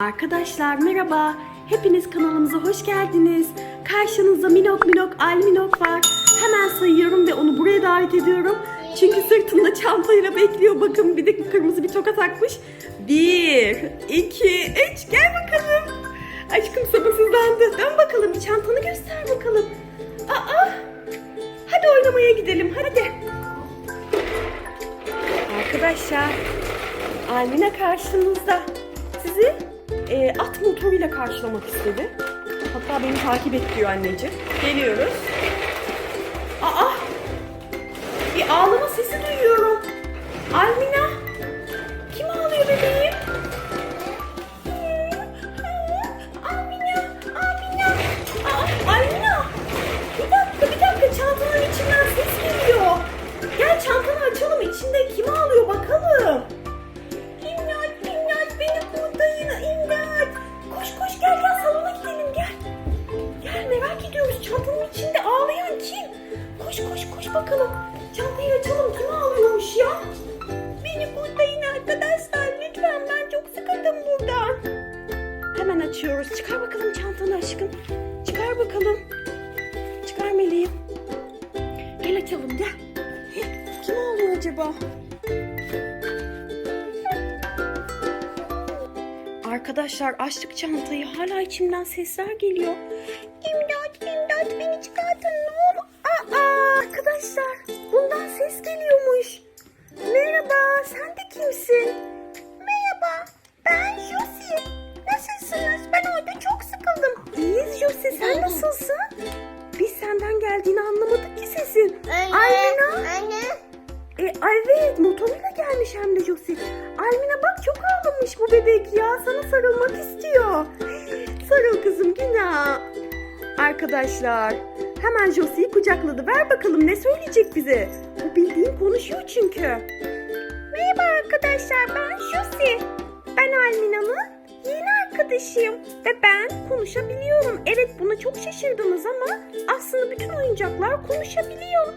Arkadaşlar merhaba. Hepiniz kanalımıza hoş geldiniz. Karşınızda Minok Minok Alminok var. Hemen sayıyorum ve onu buraya davet ediyorum. Çünkü sırtında çantayla bekliyor. Bakın bir de kırmızı bir toka takmış. Bir, iki, üç. Gel bakalım. Aşkım sabırsızlandı. Dön bakalım bir çantanı göster bakalım. Aa, hadi oynamaya gidelim. Hadi. Arkadaşlar Almina karşınızda. Sizi e, at motoruyla karşılamak istedi. Hatta beni takip et diyor anneciğim. Geliyoruz. Aa! Bir ağlama sesi duyuyorum. Almina! Arkadaşlar açtık çantayı. Hala içimden sesler geliyor. İmdat, imdat beni çıkartın ne olur. Aa, arkadaşlar bundan ses geliyormuş. Merhaba, sen de kimsin? Merhaba, ben Josie. Nasılsınız? Ben orada çok sıkıldım. İyiyiz Josie, sen nasılsın? Biz senden geldiğini anlamadık ki sesin. Almina. Anne. E, evet motoruyla gelmiş hem de Josie. Almina bak çok ağlamış bu bebek ya. Sana sarılmak istiyor. Sarıl kızım günah. Arkadaşlar hemen Josie'yi kucakladı. Ver bakalım ne söyleyecek bize. Bu bildiğin konuşuyor çünkü. Merhaba arkadaşlar ben Josie. Ben Almina'nın yeni arkadaşıyım. Ve ben konuşabiliyorum. Evet buna çok şaşırdınız ama aslında bütün oyuncaklar konuşabiliyor.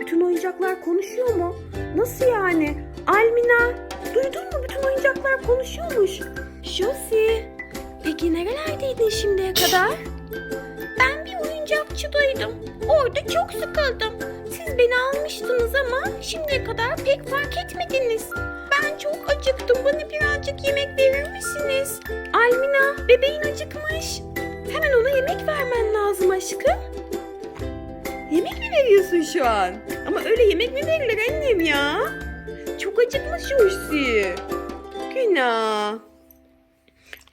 Bütün oyuncaklar konuşuyor mu? Nasıl yani? Almina, duydun mu oyuncaklar konuşuyormuş. Josie, peki nerelerdeydin şimdiye kadar? Ben bir oyuncakçıdaydım. Orada çok sıkıldım. Siz beni almıştınız ama şimdiye kadar pek fark etmediniz. Ben çok acıktım. Bana birazcık yemek verir misiniz? Almina, bebeğin acıkmış. Hemen ona yemek vermen lazım aşkım. Yemek mi veriyorsun şu an? Ama öyle yemek mi verilir annem ya? Çok acıkmış Joyce. Günah.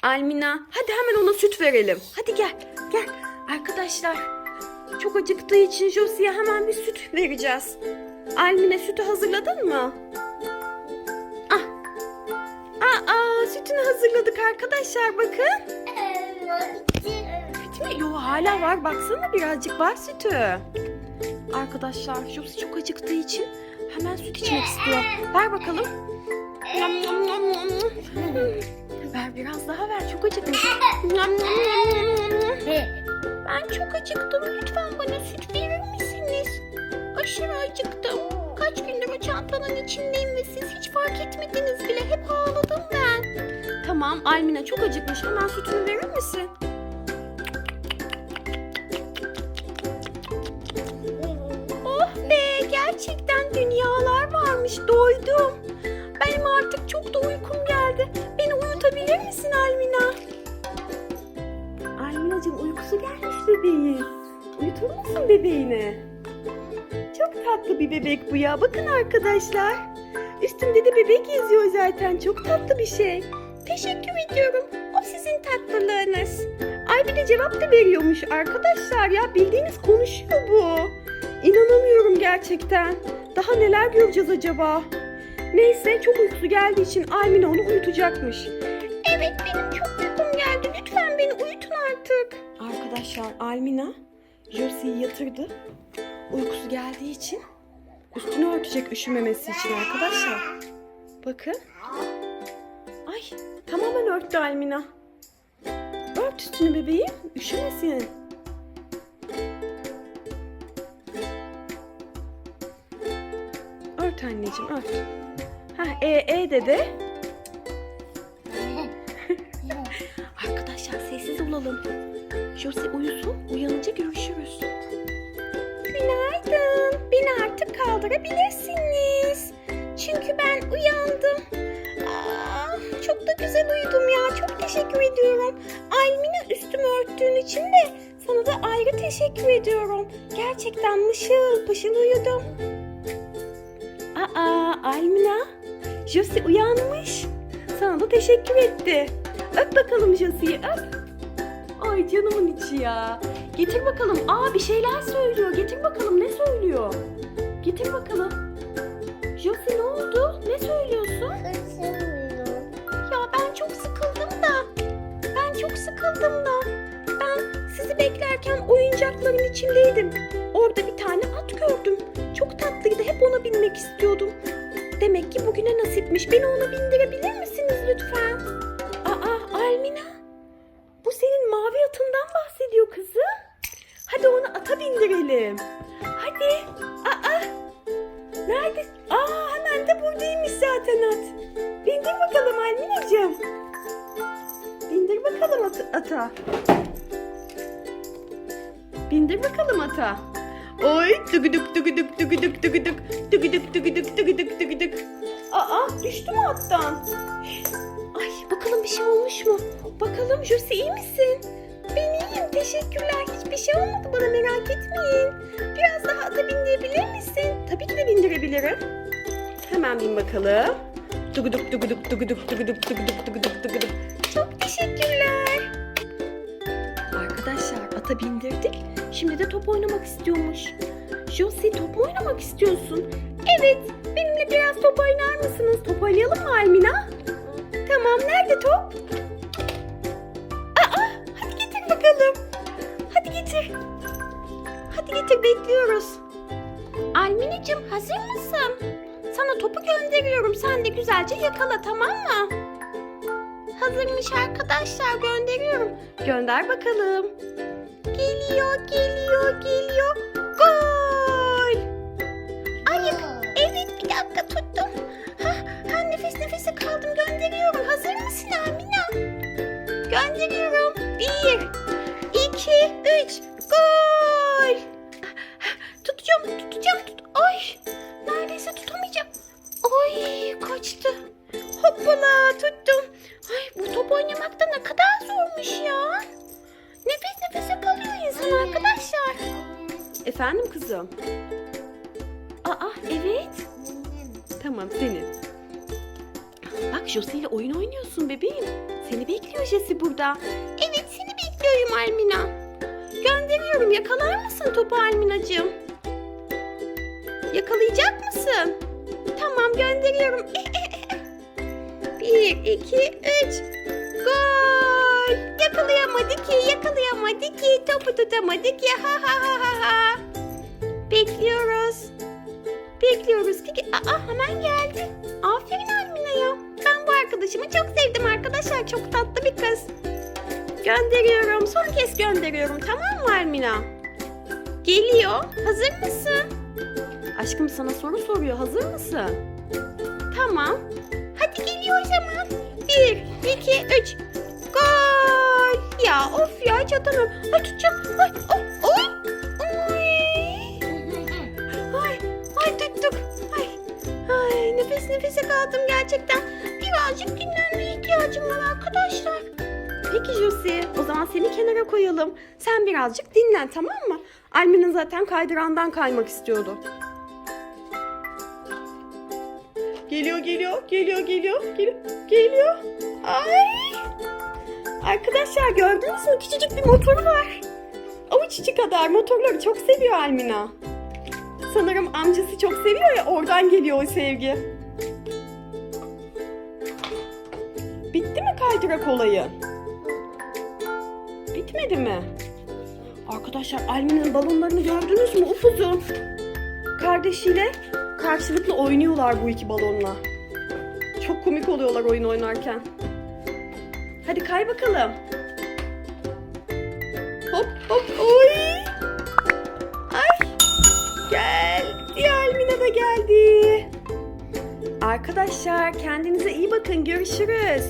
Almina hadi hemen ona süt verelim. Hadi gel gel. Arkadaşlar çok acıktığı için Josie'ye hemen bir süt vereceğiz. Almina sütü hazırladın mı? Ah. Aa sütünü hazırladık arkadaşlar bakın. Bitti mi? Yo hala var. Baksana birazcık var sütü. Arkadaşlar Josie çok acıktığı için hemen süt içmek istiyor. Ver bakalım. Ver biraz daha ver. Çok nom. Ben çok acıktım. Lütfen bana süt verir misiniz? Aşırı acıktım. Kaç gündür o çantanın içindeyim ve siz hiç fark etmediniz bile. Hep ağladım ben. Tamam Almina çok acıkmış. Hemen sütünü verir misin? Da uykum geldi. Beni uyutabilir misin Almina? Alminacığım uykusu gelmiş bebeğin. Uyutur musun bebeğini? Çok tatlı bir bebek bu ya. Bakın arkadaşlar. Üstünde de bebek yazıyor zaten. Çok tatlı bir şey. Teşekkür ediyorum. O sizin tatlılığınız. Ay bir de cevap da veriyormuş arkadaşlar ya. Bildiğiniz konuşuyor bu. İnanamıyorum gerçekten. Daha neler göreceğiz acaba? Neyse çok uykusu geldiği için Almina onu uyutacakmış. Evet benim çok uykum geldi. Lütfen beni uyutun artık. Arkadaşlar Almina Josie'yi yatırdı. Uykusu geldiği için üstünü örtecek üşümemesi için arkadaşlar. Bakın. Ay tamamen örttü Almina. Ört üstünü bebeğim. Üşümesin. Ört anneciğim ört. Ha e e dedi. olalım. Jose uyusun. Uyanınca görüşürüz. Günaydın. Beni artık kaldırabilirsiniz. Çünkü ben uyandım. Aa, çok da güzel uyudum ya. Çok teşekkür ediyorum. Almina üstümü örttüğün için de sana da ayrı teşekkür ediyorum. Gerçekten mışıl pışıl uyudum. Aa Almina. Josie uyanmış. Sana da teşekkür etti. Öp bakalım Josie'yi öp. Ay canımın içi ya. Getir bakalım. Aa bir şeyler söylüyor. Getir bakalım ne söylüyor? Getir bakalım. Josie ne oldu? Ne söylüyorsun? Ya ben çok sıkıldım da. Ben çok sıkıldım da. Ben sizi beklerken oyuncakların içindeydim. Orada bir tane at gördüm. Binmek istiyordum. Demek ki bugüne nasipmiş. Beni ona bindirebilir misiniz lütfen? Aa Almina. Bu senin mavi atından bahsediyor kızım. Hadi onu ata bindirelim. Hadi. Aa. Nerede? Aa hemen de buradaymış zaten at. Bindir bakalım Almina'cığım. Bindir bakalım at- ata. Bindir bakalım ata. Oy tıgıdık tıgıdık tıgıdık tıgıdık tıgıdık tıgıdık tıgıdık tıgıdık. Aa düştü mü attan? Ay bakalım bir şey olmuş mu? Bakalım Josie iyi misin? Ben iyiyim teşekkürler. Hiçbir şey olmadı bana merak etmeyin. Biraz daha ata bindirebilir misin? Tabii ki de bindirebilirim. Hemen bin bakalım. Tıgıdık tıgıdık tıgıdık tıgıdık tıgıdık tıgıdık tıgıdık. Ata bindirdik. Şimdi de top oynamak istiyormuş. Josie top oynamak istiyorsun? Evet. Benimle biraz top oynar mısınız? Top oynayalım mı Almina? Tamam. Nerede top? Aa, hadi getir bakalım. Hadi getir. Hadi getir bekliyoruz. Almineciğim hazır mısın? Sana topu gönderiyorum. Sen de güzelce yakala tamam mı? Hazırmış arkadaşlar gönderiyorum. Gönder bakalım. Geliyor, geliyor, geliyor. Gol! Ay evet bir dakika tuttum. Ha, ha nefes nefese kaldım gönderiyorum. Hazır mısın Amina? Gönderiyorum. Bir, iki, üç. Gol! Tutacağım, tutacağım. Tut. Ay neredeyse tutamayacağım. Ay kaçtı. Hoppala tuttum. Ay bu top oynamak da ne kadar zormuş ya. Nefes nefese kalıyor insan arkadaşlar. Efendim kızım? Aa evet. Tamam senin. Bak Jose ile oyun oynuyorsun bebeğim. Seni bekliyor Jesse burada. Evet seni bekliyorum Almina. Gönderiyorum yakalar mısın topu Alminacığım? Yakalayacak mısın? Tamam gönderiyorum. Bir, iki, üç. Gol! Yakalayamadı ki, yakalayamadı ki. Topu tutamadı ki. Ha ha ha ha ha. Bekliyoruz. Bekliyoruz ki. Aa hemen geldi. Aferin Almina'ya. Ben bu arkadaşımı çok sevdim arkadaşlar. Çok tatlı bir kız. Gönderiyorum. Son kez gönderiyorum. Tamam mı Almina? Geliyor. Hazır mısın? Aşkım sana soru soruyor. Hazır mısın? Tamam. Hadi geliyor o zaman. Bir, iki, üç. Ya of ya hiç atamıyorum. Ay tutacağım. Ay, ay, ay. Ay, ay, tuttuk. Ay, ay nefes nefese kaldım gerçekten. Birazcık dinlenmeye ihtiyacım var arkadaşlar. Peki Josie, o zaman seni kenara koyalım. Sen birazcık dinlen tamam mı? Almina zaten kaydırandan kaymak istiyordu. Geliyor, geliyor, geliyor, geliyor, geliyor, geliyor. Ay! Arkadaşlar gördünüz mü? Küçücük bir motoru var. Avuç kadar motorları çok seviyor Almina. Sanırım amcası çok seviyor ya oradan geliyor o sevgi. Bitti mi kaydırak olayı? Bitmedi mi? Arkadaşlar Almina'nın balonlarını gördünüz mü? Upuzun. Kardeşiyle karşılıklı oynuyorlar bu iki balonla. Çok komik oluyorlar oyun oynarken. Hadi kay bakalım. Hop hop oy. Ay. Geldi Almina da geldi. Arkadaşlar kendinize iyi bakın görüşürüz.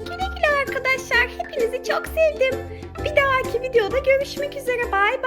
Güle güle arkadaşlar hepinizi çok sevdim. Bir dahaki videoda görüşmek üzere. Bay.